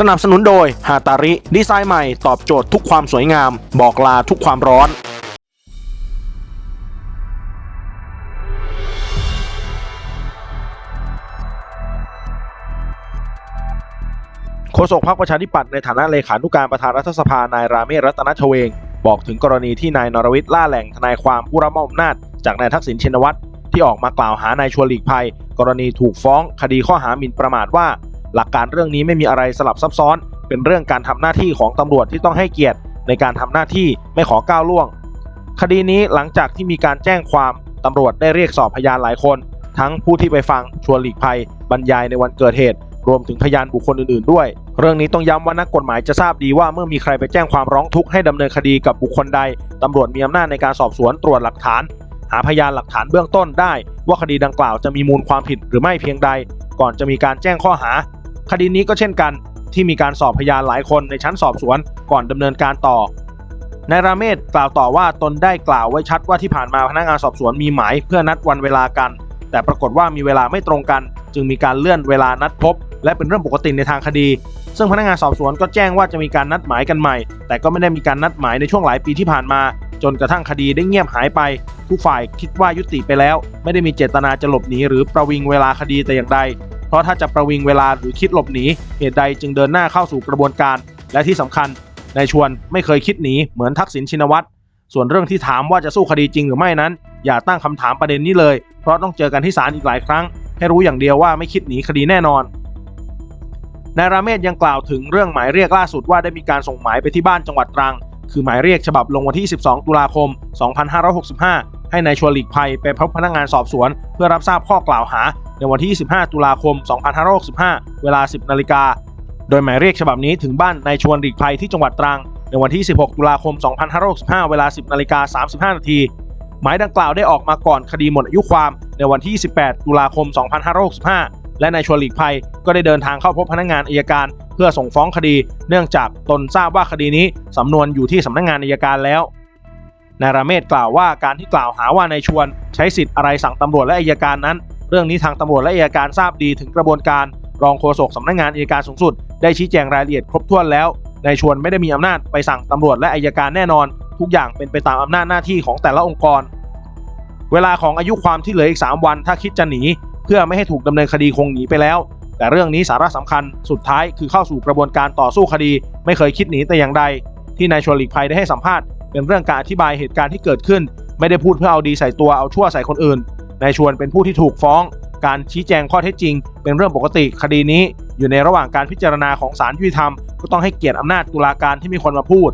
สนับสนุนโดยฮาตาริ ดีไซน์ใหม่ตอบโจทย์ทุกความสวยงาม บอกลาทุกความร้อนโฆษกพรรคประชาธิปัตย์ในฐานะเลขานุการประธานรัฐสภานายราเมศรัตนชเวง บอกถึงกรณีที่นายนรวิทย์ล่าแหล่งทนายความผู้รับมอบอำนาจจากนายทักษิณชินวัตรที่ออกมากล่าวหานายชวนหลีกภัย กรณีถูกฟ้องคดีข้อหาหมิ่นประมาทว่า หลักการเรื่องนี้ไม่มีอะไรสลับซับซ้อน เป็นเรื่องการทำหน้าที่ของตำรวจที่ต้องให้เกียรติ ในการทำหน้าที่ไม่ขอก้าวล่วง คดีนี้หลังจากที่มีการแจ้งความตำรวจได้เรียกสอบพยานหลายคน ทั้งผู้ที่ไปฟังชวนหลีกภัย บรรยายในวันเกิดเหตุรวมถึงพยานบุคคลอื่นๆด้วย เรื่องนี้ต้องย้ำว่านักกฎหมายจะทราบดีว่าเมื่อมีใครไปแจ้งความร้องทุกข์ให้ดำเนินคดีกับบุคคลใดตำรวจมีอำนาจในการสอบสวนตรวจหลักฐาน หาพยานหลักฐานเบื้องต้นได้ ว่าคดีดังกล่าวจะมีมูลความผิดหรือไม่เพียงใด ก่อนจะมีการแจ้งข้อหา คดีนี้ก็เช่นกันที่มีการสอบพยานหลายคนในชั้นสอบสวนก่อนดำเนินการต่อนายราเมศกล่าวต่อว่าตนได้กล่าวไว้ชัดว่าที่ผ่านมาพนักงานสอบสวนมีหมายเพื่อนัดวันเวลากัน แต่ปรากฏว่ามีเวลาไม่ตรงกัน จึงมีการเลื่อนเวลานัดพบ และเป็นเรื่องปกติในทางคดี ซึ่งพนักงานสอบสวนก็แจ้งว่าจะมีการนัดหมายกันใหม่ แต่ก็ไม่ได้มีการนัดหมายในช่วงหลายปีที่ผ่านมา จนกระทั่งคดีได้เงียบหายไป ทุกฝ่ายคิดว่ายุติไปแล้ว ไม่ได้มีเจตนาจะหลบหนีหรือประวิงเวลาคดีแต่อย่างใด ราะถ้าจะประวิงเวลาหรือคิดหลบหนีเหตุใดจึงเดินหน้าเข้าสู่กระบวนการ และที่สำคัญนายชวนไม่เคยคิดหนีเหมือนทักษิณชินวัตรส่วนเรื่องที่ถามว่าจะสู้คดีจริงหรือไม่นั้น อย่าตั้งคำถามประเด็นนี้เลย เพราะต้องเจอกันที่ศาลอีกหลายครั้ง ให้รู้อย่างเดียวว่าไม่คิดหนีคดีแน่นอนนายราเมศยังกล่าวถึงเรื่องหมายเรียกล่าสุดว่าได้มีการส่งหมายไปที่บ้านจังหวัดตรัง คือหมายเรียกฉบับลงวันที่ 12 ตุลาคม 2565 ให้นายชวนหลีกภัยไปพบพนักงานสอบสวน เพื่อรับทราบข้อกล่าวหา ในวันที่ 25 ตุลาคม 2565 เวลา 10 นาฬิกา โดยหมายเรียกฉบับนี้ถึงบ้านนายชวนหลีกภัยที่จังหวัดตรัง ในวันที่ 16 ตุลาคม 2565 เวลา 10 นาฬิกา 35 นาที หมายดังกล่าวได้ออกมาก่อนคดีหมดอายุความในวันที่ 18 ตุลาคม 2565 และนายชวนหลีกภัยก็ได้เดินทางเข้าพบพนักงานอัยการ เพื่อส่งฟ้องคดี เนื่องจากตนทราบว่าคดีนี้สำนวนอยู่ที่สำนักงานอัยการแล้วนายราเมศกล่าวว่าการที่กล่าวหาว่านายชวนใช้สิทธิ์อะไรสั่งตำรวจและอัยการนั้น เรื่องนี้ทางตำรวจและอัยการทราบดีถึงกระบวนการ รองโฆษกสำนักงานอัยการสูงสุด ได้ชี้แจงรายละเอียดครบถ้วนแล้วนายชวนไม่ได้มีอำนาจไปสั่งตำรวจและอัยการแน่นอน ทุกอย่างเป็นไปตามอำนาจหน้าที่ของแต่ละองค์กร เวลาของอายุความที่เหลืออีก 3 วัน ถ้าคิดจะหนี เพื่อไม่ให้ถูกดำเนินคดีคงหนีไปแล้ว แต่เรื่องนี้สาระสำคัญสุดท้ายคือเข้าสู่กระบวนการต่อสู้คดี ไม่เคยคิดหนีแต่อย่างใด ที่นายชวนหลีกภัยได้ให้สัมภาษณ์เป็นเรื่องการอธิบายเหตุการณ์ที่เกิดขึ้น ไม่ได้พูดเพื่อเอาดีใส่ตัวเอาชั่วใส่คนอื่น นายชวนเป็นผู้ที่ถูกฟ้อง การชี้แจงข้อเท็จจริง เป็นเรื่องปกติคดีนี้ อยู่ในระหว่างการพิจารณาของศาลยุติธรรมก็ต้องให้เกียรติอำนาจตุลาการที่มีคนมาพูด